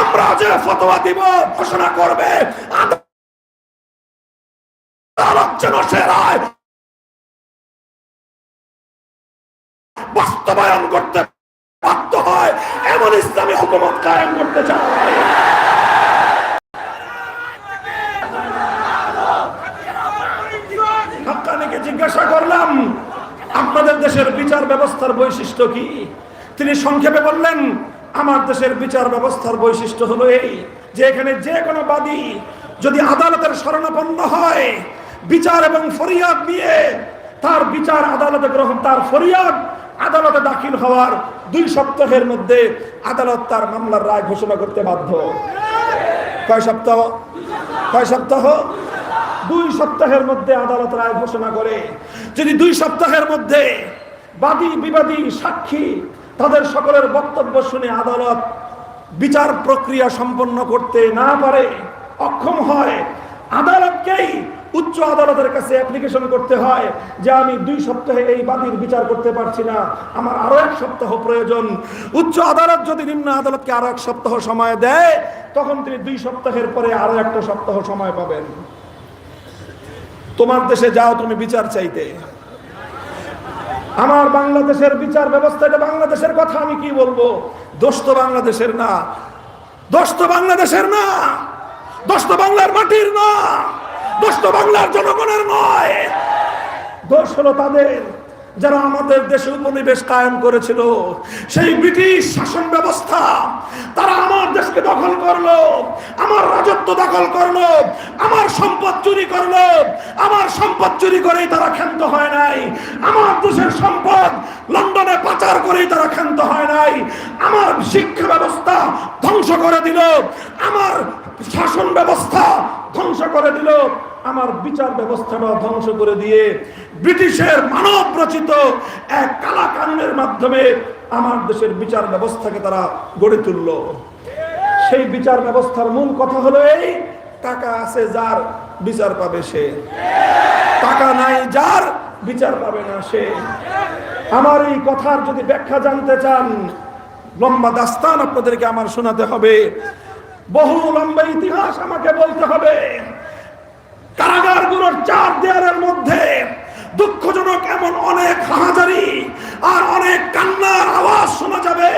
আমরা যে ফতোয়া দিব, ঘোষণা করবে যেন সে বাস্তবায়ন করতে বাধ্য হয়, এমন ইসলামী হুকুমত কায়েম করতে চায় জিজ্ঞাসা করলাম, আপনাদের দেশের বিচার ব্যবস্থার বৈশিষ্ট্য কি? তিনি সংক্ষেপে বললেন আমার দেশের বিচার ব্যবস্থার বৈশিষ্ট্য হলো এই, যে এখানে যে কোনো বাদী যদি আদালতের শরণাপন্ন হয়, বিচার এবং ফরিয়াদ নিয়ে তার বিচার আদালতে গ্রহণ, তার ফরিয়াদ আদালতে দাখিল হওয়ার দুই সপ্তাহের মধ্যে আদালত তার মামলার রায় ঘোষণা করতে বাধ্য। কয় সপ্তাহ? কয় সপ্তাহ? দুই সপ্তাহের মধ্যে আদালত রায় ঘোষণা করে। যদি দুই সপ্তাহের মধ্যে বাদী বিবাদী সাক্ষী তাদের সকলের বক্তব্য শুনে আদালত বিচার প্রক্রিয়া সম্পন্ন করতে না পারে, অক্ষম হয়। আদালতকেই উচ্চ আদালতের কাছে অ্যাপ্লিকেশন করতে হয় যে আমি দুই সপ্তাহে এই বাদীর বিচার করতে পারছি না, আমার আরও এক সপ্তাহ প্রয়োজন। উচ্চ আদালত যদি নিম্ন আদালতকে আরও এক সপ্তাহ সময় দেয়, তখন তিনি দুই সপ্তাহের পরে আরও একটা সপ্তাহ সময় পাবেন। তোমার দেশে যাও তুমি বিচার চাইতে। আমার বাংলাদেশের বিচার ব্যবস্থা, এটা বাংলাদেশের কথা, আমি কি বলব? দোষ তো বাংলাদেশের না। দোষ তো বাংলাদেশের না। দোষ তো বাংলার মাটির না। দোষ তো বাংলার জনগণের নয়। দোষ হলো তাদের। যারা আমাদের দেশে উপনিবেশ কায়েম করেছিল, সেই ব্রিটিশ শাসন ব্যবস্থা, তারা আমার দেশকে দখল করল, আমার রাজত্ব দখল করল, আমার সম্পদ চুরি করল, আমার সম্পদ চুরি করেই তারা ক্ষান্ত হয় নাই, আমার দেশের সম্পদ লন্ডনে পাচার করেই তারা ক্ষান্ত হয় নাই, আমার শিক্ষা ব্যবস্থা ধ্বংস করে দিল, আমার শাসন ব্যবস্থা ধ্বংস করে দিল। আমার বিচার ব্যবস্থাটা ধ্বংস করে দিয়ে ব্রিটিশের মানব রচিত এক কালাকান্ডের মাধ্যমে আমার দেশের বিচার ব্যবস্থাকে তারা গড়ে তুলল। সেই বিচার ব্যবস্থার মূল কথা হলো এই, টাকা আছে যার বিচার পাবে সে। টাকা নাই যার বিচার পাবে না সে। আমার এই কথার যদি ব্যাখ্যা জানতে চান, লম্বা দাস্তান আপনাদেরকে আমার শোনাতে হবে। বহু লম্বা ইতিহাস আমাকে বলতে হবে। কারাগারগুলোর চার দেয়ালের মধ্যে দুঃখজনক এমন অনেক হাহাজারি আর অনেক কান্নার আওয়াজ শোনা যাবে।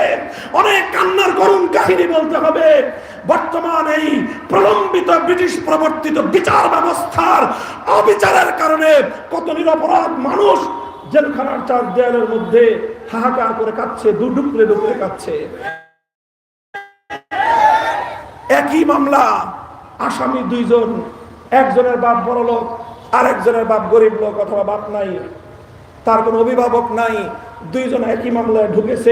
অনেক কান্নার করুণ কাহিনী বলতে হবে। বর্তমান এই প্রলম্বিত ব্রিটিশ প্রবর্তিত বিচার ব্যবস্থার অবিচারের কারণে কত নিরপরাধ মানুষ জেলখানার চার দেয়ালের মধ্যে হাহাকার করে কাচ্ছে দু ডুকরে কাচ্ছে একই মামলা। আসামি দুইজন, একজনের বাপ বড় লোক, আরেকজনের বাপ গরিব লোক অথবা বাপ নাই। তার কোনো অভিভাবক নাই, দুইজন একই মামলায় ঢুকেছে।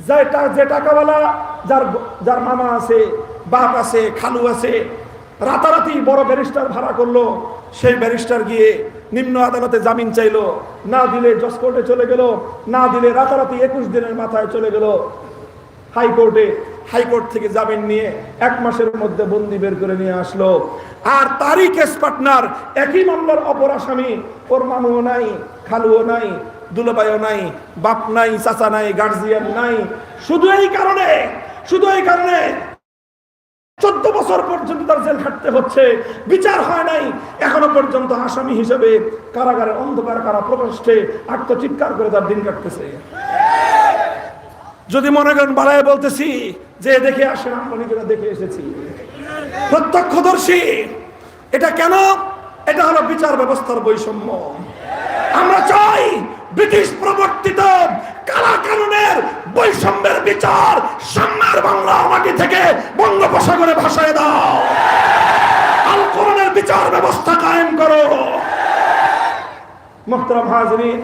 যে টা- যে টাকাওয়ালা, যার যার মামা আছে, বাপ আছে, খালু আছে, রাতারাতি বড় ব্যারিস্টার ভাড়া করল, সেই ব্যারিস্টার গিয়ে নিম্ন আদালতে জামিন চাইলো। না দিলে জজ কোর্টে চলে গেল, না দিলে রাতারাতি একুশ দিনের মাথায় চলে গেল। হাইকোর্টে হাইকোর্ট থেকে জামিন নিয়ে এক মাসের মধ্যে বন্দি বের করে নিয়ে আসলো। আর তারই কেস পার্টনার একই মামলার অপর আসামি, ওর মামুও নাই, খালুও নাই, দুলাভাইও নাই, বাপ নাই, চাচা নাই গার্জিয়ান নাই। শুধু এই কারণে, শুধু এই কারণে চোদ্দ বছর পর্যন্ত তার জেল খাটতে হচ্ছে, বিচার হয় নাই। এখনও পর্যন্ত আসামি হিসেবে কারাগারে অন্ধকার কারা প্রকোষ্ঠে আত্মচিৎকার করে তার দিন কাটতেছে। যদি মনে করেন, বাড়ায় বলতেছি যে দেখে আসেন, আমরা দেখে এসেছি। প্রত্যক্ষদর্শী, এটা কেন? এটা হলো বিচার ব্যবস্থার বৈষম্য। আমরা চাই ব্রিটিশ প্রবর্তিত কালা কানুনের বৈষম্যের বিচার সামনের বাংলা মাটি থেকে বঙ্গোপসাগরে ভাসায় দাও। আল কোরআনের বিচার ব্যবস্থা কায়েম করো। মোহতারাম হাজরিন,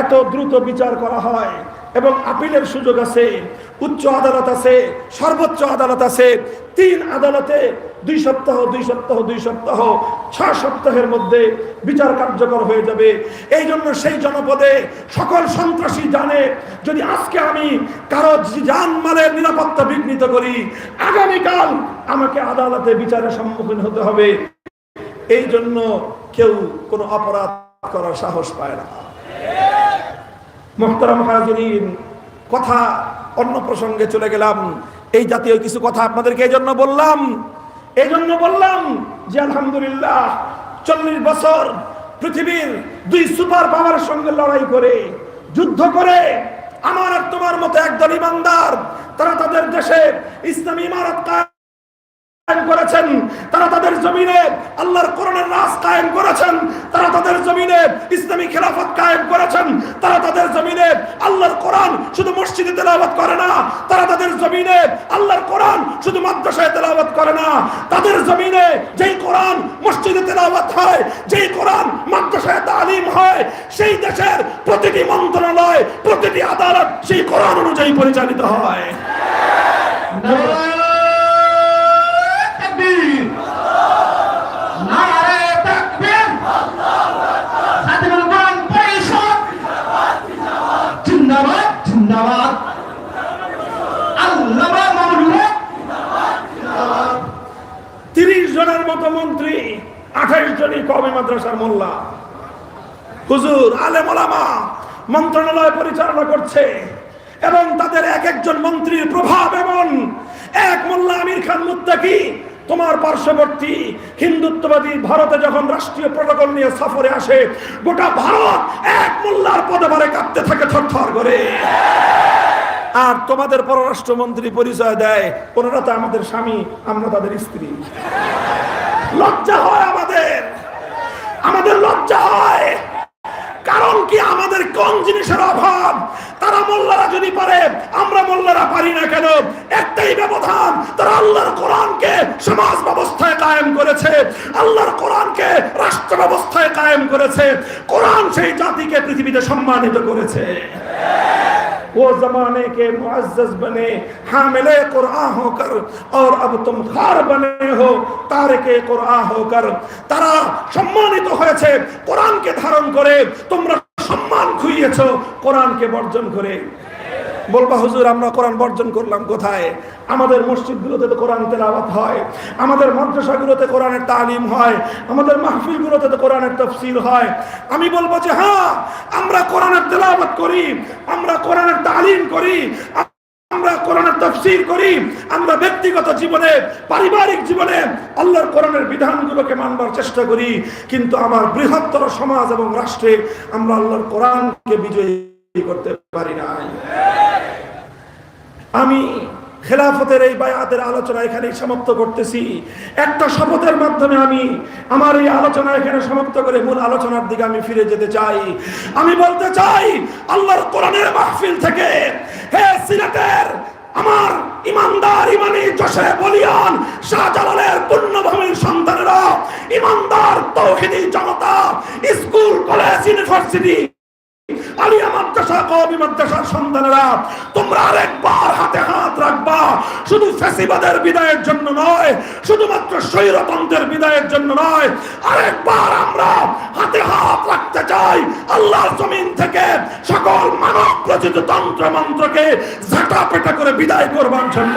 এত দ্রুত বিচার করা হয় এবং আপিলের সুযোগ আছে, উচ্চ আদালত আছে, সর্বোচ্চ আদালত আছে। তিন আদালতে দুই সপ্তাহ দুই সপ্তাহ দুই সপ্তাহ, ছয় সপ্তাহের মধ্যে বিচার কার্যকর হয়ে যাবে। এই জন্য সেই জনপদে সকল সন্ত্রাসী জানে, যদি আজকে আমি কারও জান মালের নিরাপত্তা বিঘ্নিত করি, আগামীকাল আমাকে আদালতে বিচারের সম্মুখীন হতে হবে। এই জন্য কেউ কোনো অপরাধ করার সাহস পায় না। মোহতারাম হাজরিন, কথা অন্য প্রসঙ্গে চলে গেলাম। এই জাতীয় কিছু কথা আপনাদেরকে এই জন্য বললাম। এই জন্য বললাম যে আলহামদুলিল্লাহ চল্লিশ বছর পৃথিবীর দুই সুপার পাওয়ারের সঙ্গে লড়াই করে, যুদ্ধ করে, আমার আর তোমার মতো একদল ইমানদার, তারা তাদের দেশে ইসলামী ইমারত করেছেন, তারা তাদের জমিনে আল্লাহর কোরআনের কায়েম করেছেন, তারা তাদের জমিনে ইসলামী খেলাফত কায়েম করেছেন, তারা তাদের জমিনে আল্লাহর কোরআন শুধু মসজিদে করে না, তারা তাদের জমিনে আল্লাহর কোরআন শুধু মাদ্রাসায় করে না, তাদের জমিনে যেই কোরআন মসজিদে তেলাওয়াত হয়, যেই কোরআন মাদ্রাসায় তালিম হয়, সেই দেশের প্রতিটি মন্ত্রণালয়, প্রতিটি আদালত সেই কোরআন অনুযায়ী পরিচালিত হয়। মতো মন্ত্রী আঠাইশ জনই কবে মাদ্রাসার মোল্লা। হুজুর, আলেম ওলামা, মন্ত্রণালয় পরিচালনা করছে এবং তাদের এক একজন মন্ত্রীর প্রভাব এমন। এক মোল্লা আমির খান মুত্তাকি, তোমার পার্শ্ববর্তী হিন্দুত্ববাদী ভারতে যখন রাষ্ট্রীয় প্রোটোকল নিয়ে সফরে আসে, গোটা ভারত এক মোল্লার পদভারে কাঁপতে থাকে থরথর করে। আর তোমাদের পররাষ্ট্রমন্ত্রী পরিচয় দেয়, ওনারা তো আমাদের স্বামী, আমরা তাদের স্ত্রী। লজ্জা হয় আমাদের। আমাদের লজ্জা হয়। কারণ কি আমাদের কোন জিনিসের অভাব? তারা মোল্লারা যদি পারে, আমরা মোল্লারা পারি না কেন? একটাই ব্যবধান, তারা আল্লাহর কোরআনকে সমাজ ব্যবস্থায় কায়েম করেছে। আল্লাহর কোরআনকে রাষ্ট্র ব্যবস্থায় কায়েম করেছে। কোরআন সেই জাতিকে পৃথিবীতে সম্মানিত করেছে। वो जमाने के मुअज्जज बने हामिले कुरान होकर और अब तुम खार बने हो তারকে কোরআন হোকর তারা সম্মানিত হয়েছে কোরআনকে ধারণ করে তোমরা সম্মান খুইয়েছো কোরআনকে বর্জন করে বলবা, হুজুর, আমরা কোরআন বর্জন করলাম কোথায়? আমাদের মসজিদগুলোতে তো কোরআন তেলাওয়াত হয়। আমাদের মাদ্রাসাগুলোতে কোরআনের তালিম হয়। আমাদের মাহফিলগুলোতে তো কোরআনের তফসির হয়। আমি বলব যে হ্যাঁ আমরা কোরআনের তেলাওয়াত করি, আমরা কোরআনের তালিম করি, আমরা কোরআনের তফসির করি। আমরা ব্যক্তিগত জীবনে, পারিবারিক জীবনে আল্লাহর কোরআনের বিধানগুলোকে মানবার চেষ্টা করি। কিন্তু আমার বৃহত্তর সমাজ এবং রাষ্ট্রে আমরা আল্লাহর কোরআনকে বিজয়ী করতে পারি নাই। আমি খেলাফতের এই বায়াতের আলোচনা এখানে সমাপ্ত করতেছি। একটা শপথের মাধ্যমে আমি আমার এই আলোচনা এখানে সমাপ্ত করে মূল আলোচনার দিকে আমি ফিরে যেতে চাই। আমি বলতে চাই, আল্লাহর কোরআনের মাহফিল থেকে হে সিলেটের আমার ইমানদার, ইমানি যশে বলিয়ান শাহজালালের পুণ্যভূমির সন্তানেরা, ইমানদার, তৌহিদি জনতা, স্কুল, কলেজ, ইউনিভার্সিটি মাদ্রাসা কওমি মাদ্রাসার হাতে হাত রাখবা। শুধু ফ্যাসিবাদের বিদায়ের জন্য নয়, শুধুমাত্র স্বৈরতন্ত্রের বিদায়ের জন্য নয়, আরেকবার আমরা হাতে হাত রাখতে চাই। আল্লাহর জমিন থেকে সকল মানব রচিত তন্ত্র মন্ত্রকে ঝাঁটা পেটা করে বিদায় করবার জন্য।